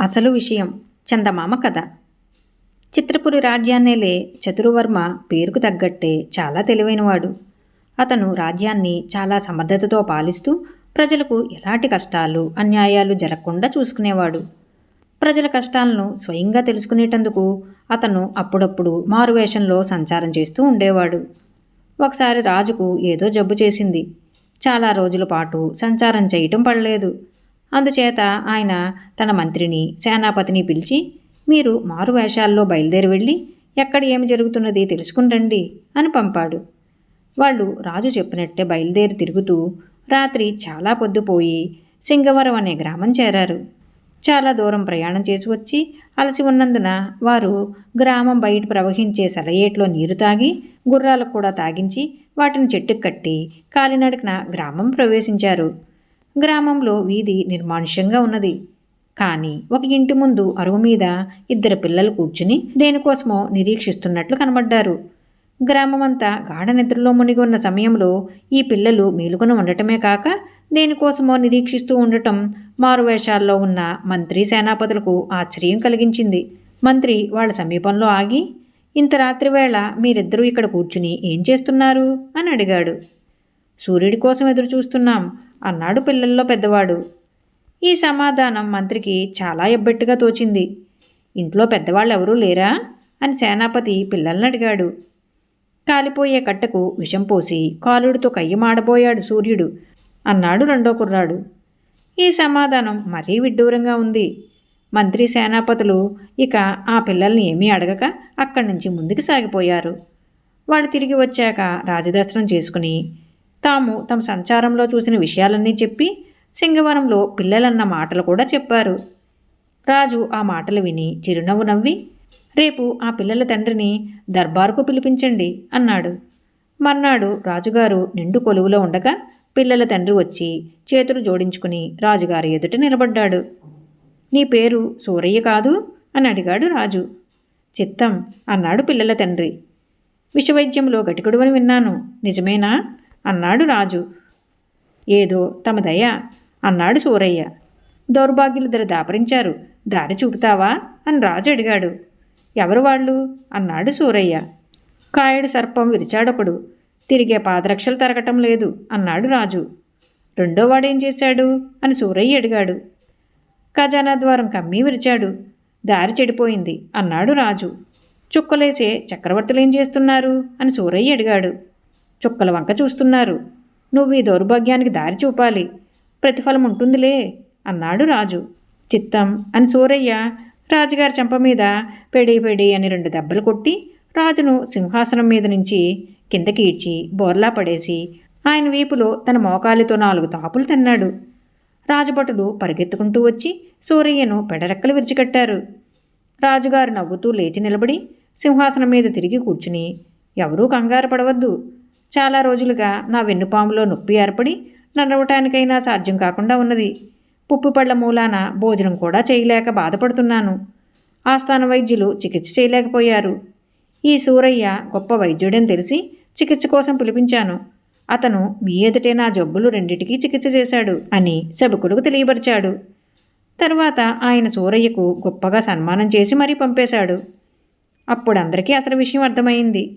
అసలు విషయం చందమామ కథ. చిత్రపురి రాజ్యాన్నేలే చతురువర్మ పేరుకు తగ్గట్టే చాలా తెలివైనవాడు. అతను రాజ్యాన్ని చాలా సమర్థతతో పాలిస్తూ ప్రజలకు ఎలాంటి కష్టాలు అన్యాయాలు జరగకుండా చూసుకునేవాడు. ప్రజల కష్టాలను స్వయంగా తెలుసుకునేటందుకు అతను అప్పుడప్పుడు మారువేషంలో సంచారం చేస్తూ ఉండేవాడు. ఒకసారి రాజుకు ఏదో జబ్బు చేసింది. చాలా రోజుల పాటు సంచారం చేయటం పడలేదు. అందుచేత ఆయన తన మంత్రిని సేనాపతిని పిలిచి మీరు మారు వేషాల్లో బయలుదేరి వెళ్ళి ఎక్కడ ఏమి జరుగుతున్నది తెలుసుకుని రండి అని పంపాడు. వాళ్ళు రాజు చెప్పినట్టే బయలుదేరి తిరుగుతూ రాత్రి చాలా పొద్దుపోయి సింగవరం అనే గ్రామం చేరారు. చాలా దూరం ప్రయాణం చేసి వచ్చి అలసి ఉన్నందున వారు గ్రామం బయట ప్రవహించే సెలయేట్లో నీరు తాగి గుర్రాలకు కూడా తాగించి వాటిని చెట్టుకు కట్టి కాలినడకన గ్రామం ప్రవేశించారు. గ్రామంలో వీధి నిర్మానుష్యంగా ఉన్నది. కానీ ఒక ఇంటి ముందు అరుగు మీద ఇద్దరు పిల్లలు కూర్చుని దేనికోసమో నిరీక్షిస్తున్నట్లు కనబడ్డారు. గ్రామమంతా గాఢ నిద్రలో మునిగి ఉన్న సమయంలో ఈ పిల్లలు మేలుకొని ఉండటమే కాక దేనికోసమో నిరీక్షిస్తూ ఉండటం మారువేషాల్లో ఉన్న మంత్రి సేనాపతులకు ఆశ్చర్యం కలిగించింది. మంత్రి వాళ్ళ సమీపంలో ఆగి ఇంత రాత్రి వేళ మీరిద్దరూ ఇక్కడ కూర్చుని ఏం చేస్తున్నారు? అని అడిగాడు. సూర్యుడి కోసం ఎదురు చూస్తున్నాం అన్నాడు పిల్లల్లో పెద్దవాడు. ఈ సమాధానం మంత్రికి చాలా ఎబ్బెట్టుగా తోచింది. ఇంట్లో పెద్దవాళ్ళు ఎవరూ లేరా? అని సేనాపతి పిల్లల్ని అడిగాడు. కాలిపోయే కట్టకు విషం పోసి కాలుడితో కయ్యమాడబోయాడు సూర్యుడు అన్నాడు రెండో కుర్రాడు. ఈ సమాధానం మరీ విడ్డూరంగా ఉంది. మంత్రి సేనాపతులు ఇక ఆ పిల్లల్ని ఏమీ అడగక అక్కడి నుంచి ముందుకు సాగిపోయారు. వాళ్ళు తిరిగి వచ్చాక రాజదర్శనం చేసుకుని తాము తమ సంచారంలో చూసిన విషయాలన్నీ చెప్పి సింగవరంలో పిల్లలన్న మాటలు కూడా చెప్పారు. రాజు ఆ మాటలు విని చిరునవ్వు నవ్వి రేపు ఆ పిల్లల తండ్రిని దర్బారుకు పిలిపించండి అన్నాడు. మర్నాడు రాజుగారు నిండు కొలువులో ఉండగా పిల్లల తండ్రి వచ్చి చేతులు జోడించుకుని రాజుగారి ఎదుట నిలబడ్డాడు. నీ పేరు సూరయ్య కాదు అని అడిగాడు రాజు. చిత్తం అన్నాడు పిల్లల తండ్రి. విషవైద్యంలో గటికుడువని విన్నాను. నిజమేనా? అన్నాడు రాజు. ఏదో తమదయ అన్నాడు సూరయ్య. దౌర్భాగ్యులిద్దరు దాపరించారు. దారి చూపుతావా? అని రాజు అడిగాడు. ఎవరు వాళ్ళు? అన్నాడు సూరయ్య. కాయుడు సర్పం విరిచాడొకడు. తిరిగే పాదరక్షలు తరగటం లేదు అన్నాడు రాజు. రెండో వాడేం చేశాడు? అని సూరయ్య అడిగాడు. ఖజానా ద్వారం కమ్మి విరిచాడు. దారి చెడిపోయింది అన్నాడు రాజు. చుక్కలేసే చక్రవర్తులు ఏం చేస్తున్నారు? అని సూరయ్య అడిగాడు. చుక్కల వంక చూస్తున్నారు. నువ్వు ఈ దౌర్భాగ్యానికి దారి చూపాలి. ప్రతిఫలం ఉంటుందిలే అన్నాడు రాజు. చిత్తం అని సూరయ్య రాజుగారి చెంప మీద పెడి పెడి అని రెండు దెబ్బలు కొట్టి రాజును సింహాసనం మీద నుంచి కిందకి ఈడ్చి బోర్లా పడేసి ఆయన వీపులో తన మోకాలితో నాలుగు తాపులు తిన్నాడు. రాజభటులు పరిగెత్తుకుంటూ వచ్చి సూరయ్యను పెడరెక్కలు విరిచికట్టారు. రాజుగారు నవ్వుతూ లేచి నిలబడి సింహాసనం మీద తిరిగి కూర్చుని ఎవరూ కంగారు పడవద్దు. చాలా రోజులుగా నా వెన్నుపాములో నొప్పి ఏర్పడి నడవటానికైనా సాధ్యం కాకుండా ఉన్నది. పుప్పిపళ్ళ మూలాన భోజనం కూడా చేయలేక బాధపడుతున్నాను. ఆస్థాన వైద్యులు చికిత్స చేయలేకపోయారు. ఈ సూరయ్య గొప్ప వైద్యుడని తెలిసి చికిత్స కోసం పిలిపించాను. అతను మీ ఎదుటే నా జబ్బులు రెండిటికీ చికిత్స చేశాడు అని సభకులకు తెలియపరిచాడు. తర్వాత ఆయన సూరయ్యకు గొప్పగా సన్మానం చేసి మరీ పంపేశాడు. అప్పుడు అందరికీ అసలు విషయం అర్థమైంది.